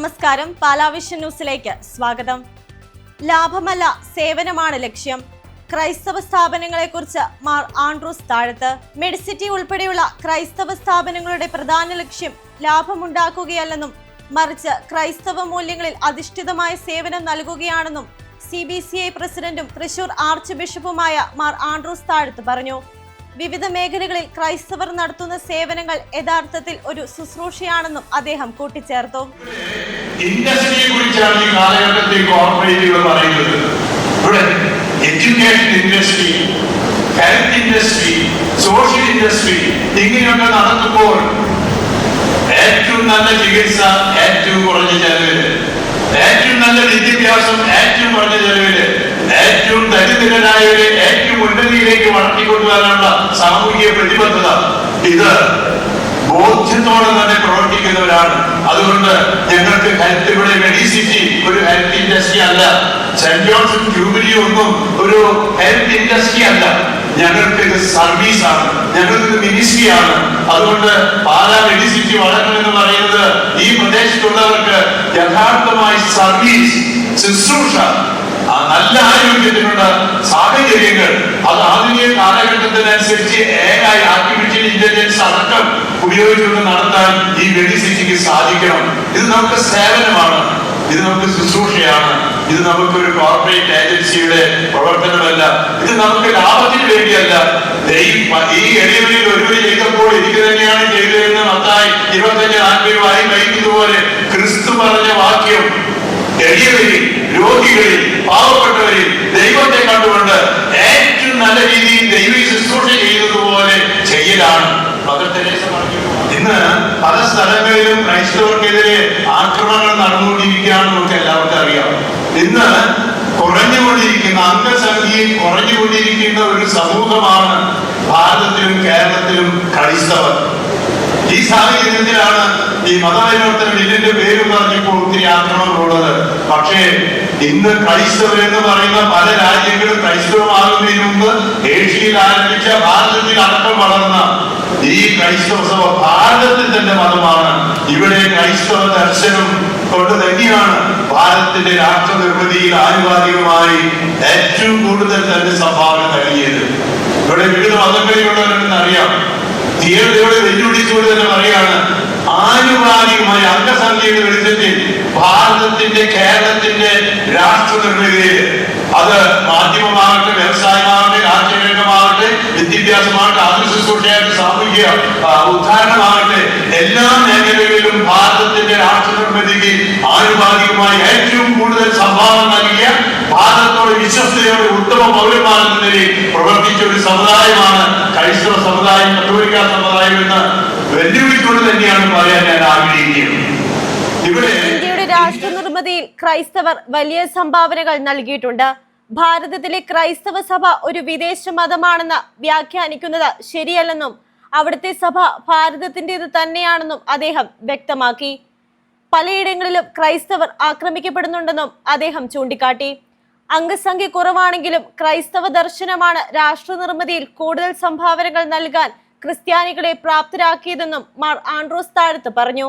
നമസ്കാരം. പാലാവിഷൻ ന്യൂസിലേക്ക് സ്വാഗതം. ലാഭമല്ല സേവനമാണ് ലക്ഷ്യം. ക്രൈസ്തവ സ്ഥാപനങ്ങളെക്കുറിച്ച് മാർ ആൻഡ്രൂസ് താഴത്ത്. മെഡിസിറ്റി ഉൾപ്പെടെയുള്ള ക്രൈസ്തവ സ്ഥാപനങ്ങളുടെ പ്രധാന ലക്ഷ്യം ലാഭമുണ്ടാക്കുകയല്ലെന്നും മറിച്ച് ക്രൈസ്തവ മൂല്യങ്ങളിൽ അധിഷ്ഠിതമായ സേവനം നൽകുകയാണെന്നും സി ബി സി ഐ പ്രസിഡന്റും തൃശൂർ ആർച്ച് ബിഷപ്പുമായ മാർ ആൻഡ്രൂസ് താഴത്ത് പറഞ്ഞു. വിവിധ മേഖലകളിൽ ക്രൈസ്തവർ നടത്തുന്ന സേവനങ്ങൾ യഥാർത്ഥത്തിൽ ഒരു ശുശ്രൂഷയാണെന്നും അദ്ദേഹം കൂട്ടിച്ചേർത്തു. ഇൻഡസ്ട്രിയെ കുറിച്ചാണ് ഈ കാലഘട്ടത്തിൽ കോർപ്പറേറ്റുകൾ പറയുന്നത്. ഇവിടെ education industry health industry social industry ഇങ്ങനെയൊക്കെ നടക്കുമ്പോൾ ഏറ്റവും നല്ല ചികിത്സ ഏറ്റവും കുറഞ്ഞ ചെലവിൽ ഏറ്റവും നല്ല വിദ്യാഭ്യാസം ഏറ്റവും കുറഞ്ഞ ചെലവിൽ ഏറ്റവും ദരിദ്രരായവരെ ഏറ്റവും ഉന്നതിയിലേക്ക് വളർത്തിക്കൊണ്ടുവരാനുള്ള സാമൂഹിക പ്രതിബദ്ധത ഇത് ബോധ്യത്തോടെ തന്നെ പ്രവർത്തിക്കുന്നവരാണ്. അതുകൊണ്ട് ഞങ്ങൾക്ക് ഹെൽത്ത് ഇവിടെ മെഡിസിറ്റി ഒരു ഹെൽത്ത് ഇൻഡസ്ട്രി അല്ല. സെന്റ് ജോൺസും ജൂബിലി ഒന്നും ഒരു ഹെൽത്ത് ഇൻഡസ്ട്രി അല്ല. ഞങ്ങൾക്ക് ഇത് സർവീസ് ആണ്. ഞങ്ങൾക്ക് ഇത് മിനിസ്ട്രി ആണ്. അതുകൊണ്ട് പാലാ മെഡിസിറ്റി വളരണമെന്ന് പറയുന്നത് ഈ പ്രദേശത്തുള്ളവർക്ക് യഥാർത്ഥമായി സർവീസ് ശുശ്രൂഷ ആ നല്ല ആരോഗ്യത്തിനുള്ള സാഹചര്യങ്ങൾ. അത് ആധുനിക കാലഘട്ടത്തിനനുസരിച്ച് ഏതായി ആർട്ടിഫിഷ്യൽ ഇന്റലിജൻസ് അടക്കം ഉപയോഗിച്ചുകൊണ്ട് നടത്താൻ ഈ മെഡിസിറ്റിക്ക് സാധിക്കണം. ഇത് നമുക്ക് സേവനമാണ്. ഇത് നമുക്ക് ശുശ്രൂഷയാണ്. ഇത് നമുക്ക് ഒരു കോർപ്പറേറ്റ് ഏജൻസിയുടെ പ്രവർത്തനമല്ല. ഇത് നമുക്ക് ലാഭത്തിന് വേണ്ടിയല്ല. ഈ എളിയവരിൽ ഒരുവർ ചെയ്തപ്പോൾ എനിക്ക് തന്നെയാണ് ചെയ്തതെന്ന് മത്തായി ഇരുപത്തഞ്ച് ആത്മീയമായി വഹിക്കുന്നതുപോലെ ക്രിസ്തു പറഞ്ഞ വാക്യം എളിയവരിൽ രോഗികളിൽ പാവപ്പെട്ടവരിൽ ദൈവത്തെ കണ്ടുകൊണ്ട് ഏറ്റവും നല്ല രീതിയിൽ ദൈവ ശുശ്രൂഷ ചെയ്തതുപോലെ ചെയ്യലാണ്. ഇന്ന് പല സ്ഥലങ്ങളിലും ക്രൈസ്തവർക്കെതിരെ ആക്രമണങ്ങൾ നടന്നുകൊണ്ടിരിക്കുകയാണെന്ന് നമുക്ക് എല്ലാവർക്കും അറിയാം. ഇന്ന് കുറഞ്ഞുകൊണ്ടിരിക്കുന്ന അംഗസംഖ്യയിൽ കുറഞ്ഞുകൊണ്ടിരിക്കുന്ന ഒരു സമൂഹമാണ് ഭാരതത്തിലും കേരളത്തിലും ക്രൈസ്തവർ. ഈ സാഹചര്യത്തിലാണ് ഈ മതപരിവർത്തനം ഇതിന്റെ പേര് പറഞ്ഞപ്പോൾ ഒത്തിരി ആക്രമണങ്ങളുള്ളത്. പക്ഷേ ഇന്ന് ക്രൈസ്തവർ എന്ന് പറയുന്ന പല രാജ്യങ്ങളും ക്രൈസ്തവമാകുന്നതിന് മുമ്പ് ഏഷ്യയിൽ ആരംഭിച്ച ഭാരതത്തിൽ അടക്കം വളർന്ന ഈ ക്രൈസ്തവ സഭ ഭാരതത്തിൽ തന്നെ മതമാണ്. ഇവിടെ ക്രൈസ്തവ ദർശനം കൊണ്ട് തന്നെയാണ് ഭാരതത്തിന്റെ രാഷ്ട്ര നിർമ്മിതിയിൽ ആനുപാതികമായി ഏറ്റവും കൂടുതൽ തന്നെ സംഭാവന നൽകിയത് ഇവിടെ വിവിധ മതങ്ങളിലുള്ളവരെന്ന് അറിയാം തീവ്രതയോട് വെല്ലുവിളിച്ചുകൊണ്ട് തന്നെ പറയാണ് ആനുപാതികമായ അംഗസംഖ്യയുടെ വെളിച്ചത്തിൽ ഭാരതത്തിന്റെ കേരളത്തിന്റെ രാഷ്ട്ര നിർമ്മിതിയിൽ അത് മാധ്യമമാകട്ടെ വ്യവസായമാകട്ടെ രാഷ്ട്രീയമാകട്ടെ വിദ്യാഭ്യാസമാകട്ടെ ആതുര ശുശ്രൂഷയാകട്ടെ സാമൂഹിക ഉദ്ധാരണമാകട്ടെ എല്ലാ മേഖലകളിലും ഭാരതത്തിന്റെ രാഷ്ട്ര നിർമ്മിതിക്ക് ആനുപാതികമായി ഏറ്റവും കൂടുതൽ സംഭാവന നൽകിയ ഭാരതത്തോട് വിശ്വസ്തയോടെ ഉത്തമ പൗരന്മാരെന്ന നിലയിൽ പ്രവർത്തിച്ച ഒരു സമുദായമാണ്. ക്രൈസ്തവ സമുദായം കത്തോലിക്ക സമുദായം എന്ന് വെല്ലുവിളിക്കൊണ്ട് തന്നെയാണ് പറയാൻ ഞാൻ ആഗ്രഹിക്കുന്നത്. ഇവിടെ ഇന്ത്യയുടെ രാഷ്ട്ര നിർമ്മിതിയിൽ ക്രൈസ്തവർ വലിയ സംഭാവനകൾ നൽകിയിട്ടുണ്ട്. ഭാരതത്തിലെ ക്രൈസ്തവ സഭ ഒരു വിദേശ മതമാണെന്ന് വ്യാഖ്യാനിക്കുന്നത് ശരിയല്ലെന്നും അവിടുത്തെ സഭ ഭാരതത്തിന്റെത് തന്നെയാണെന്നും അദ്ദേഹം വ്യക്തമാക്കി. പലയിടങ്ങളിലും ക്രൈസ്തവർ ആക്രമിക്കപ്പെടുന്നുണ്ടെന്നും അദ്ദേഹം ചൂണ്ടിക്കാട്ടി. അംഗസംഖ്യ കുറവാണെങ്കിലും ക്രൈസ്തവ ദർശനമാണ് രാഷ്ട്ര നിർമ്മിതിയിൽ കൂടുതൽ സംഭാവനകൾ നൽകാൻ ക്രിസ്ത്യാനികളെ പ്രാപ്തരാക്കിയതെന്നും മാർ ആൻഡ്രോസ് താഴത്ത് പറഞ്ഞു.